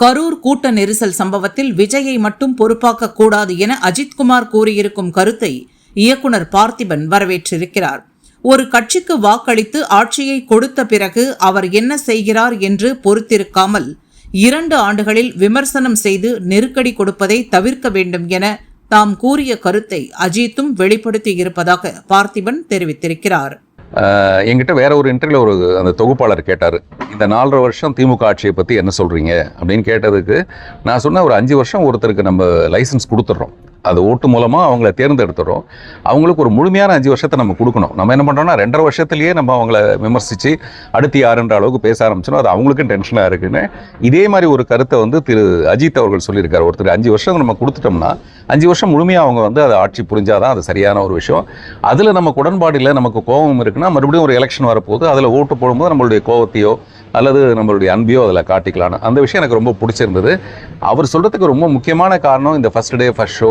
கரூர் கூட்ட நெரிசல் சம்பவத்தில் விஜயை மட்டும் பொறுப்பாக்க கூடாது என அஜித்குமார் கூறியிருக்கும் கருத்தை இயக்குனர் பார்த்திபன் வரவேற்றிருக்கிறார். ஒரு கட்சிக்கு வாக்களித்து ஆட்சியை கொடுத்த பிறகு அவர் என்ன செய்கிறார் என்று பொறுத்திருக்காமல் இரண்டு ஆண்டுகளில் விமர்சனம் செய்து நெருக்கடி கொடுப்பதை தவிர்க்க வேண்டும் என தாம் கூறிய கருத்தை அஜித்தும் வெளிப்படுத்தி இருப்பதாக பார்த்திபன் தெரிவித்திருக்கிறார். என்கிட்ட வேற ஒரு இன்டர்வியூல ஒரு அந்த தொகுப்பாளர் கேட்டார். இந்த நாலரை வருஷம் திமுக ஆட்சியை பற்றி என்ன சொல்கிறீங்க அப்படின்னு கேட்டதுக்கு நான் சொன்ன ஒரு அஞ்சு வருஷம் ஒருத்தருக்கு நம்ம லைசன்ஸ் கொடுத்துட்றோம் அது ஓட்டு மூலமாக அவங்கள தேர்ந்தெடுத்துறோம். அவங்களுக்கு ஒரு முழுமையான அஞ்சு வருஷத்தை நம்ம கொடுக்கணும். நம்ம என்ன பண்ணுறோம்னா ரெண்டரை வருஷத்துலேயே நம்ம அவங்கள விமர்சித்து அடுத்து யாருன்ற அளவுக்கு பேச ஆரம்பிச்சோம் அது அவங்களுக்கும் டென்ஷனாக இருக்குன்னு இதே மாதிரி ஒரு கருத்தை வந்து திரு அஜித் அவர்கள் சொல்லியிருக்காரு. ஒருத்தர் அஞ்சு வருஷம் நம்ம கொடுத்துட்டோம்னா அஞ்சு வருஷம் முழுமையாக அவங்க வந்து அதை ஆட்சி புரிஞ்சாதான் அது சரியான ஒரு விஷயம். அதில் நமக்கு உடன்பாடு இல்லை நமக்கு கோபம் இருக்குன்னா மறுபடியும் ஒரு எலெக்ஷன் வரப்போகுது. அதில் ஓட்டு போடும்போது நம்மளுடைய கோவத்தையோ அல்லது நம்மளுடைய அன்பையோ அதில் காட்டிக்கலாம்னு அந்த விஷயம் எனக்கு ரொம்ப பிடிச்சிருந்தது. அவர் சொல்கிறதுக்கு ரொம்ப முக்கியமான காரணம் இந்த first day first show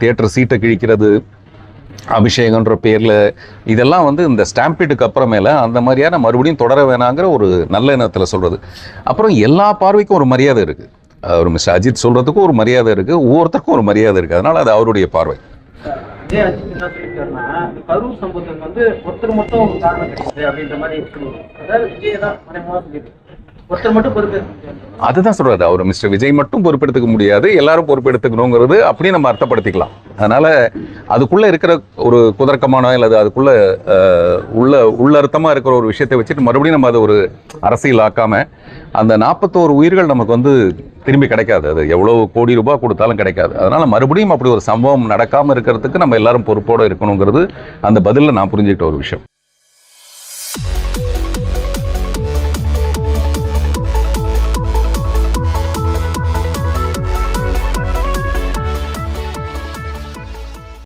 theatre சீட்டை கிழிக்கிறது அபிஷேகன்ற பேரில் இதெல்லாம் வந்து இந்த ஸ்டாம்பீட்டுக்கு அப்புறமேல அந்த மாதிரியான மறுபடியும் தொடர வேணாங்கிற ஒரு நல்ல எண்ணத்தில் சொல்கிறது அப்புறம் எல்லா பார்வைக்கும் ஒரு மரியாதை இருக்குது ஒரு மிஸ்டர் அஜித் சொல்கிறதுக்கும் ஒரு மரியாதை இருக்குது ஒவ்வொருத்தருக்கும் ஒரு மரியாதை இருக்குது அதனால் அது அவருடைய பார்வை. விஜய் அஜித் என்ன சொல்லியிருக்காருன்னா இந்த கரூர் சம்பவத்துக்கு வந்து ஒருத்தர் மட்டும் ஒரு காரணம் கிடையாது அப்படின்ற மாதிரி சொல்லுவாங்க அதாவது விஜய் தான் மறைமுகமாக சொல்லியிருக்கு ஒருத்தர் மட்டும் பொறுப்பேற்க அதுதான் சொல்றாரு அவர் மிஸ்டர் விஜய் மட்டும் பொறுப்பெடுத்துக்க முடியாது. எல்லாரும் பொறுப்பெடுத்துக்கணுங்கிறது அப்படியே நம்ம அர்த்தப்படுத்திக்கலாம். அதனால அதுக்குள்ள இருக்கிற ஒரு குதர்க்கமான அல்லது அதுக்குள்ள உள்ள உள்ளர்த்தமா இருக்கிற ஒரு விஷயத்தை வச்சுட்டு மறுபடியும் நம்ம அதை ஒரு அரசியல் ஆக்காம அந்த நாற்பத்தோரு உயிர்கள் நமக்கு வந்து திரும்பி கிடைக்காது. அது எவ்வளோ கோடி ரூபாய் கொடுத்தாலும் கிடைக்காது. அதனால மறுபடியும் அப்படி ஒரு சம்பவம் நடக்காமல் இருக்கிறதுக்கு நம்ம எல்லாரும் பொறுப்போடு இருக்கணுங்கிறது அந்த பதிலில் நான் புரிஞ்சுக்கிட்ட ஒரு விஷயம்.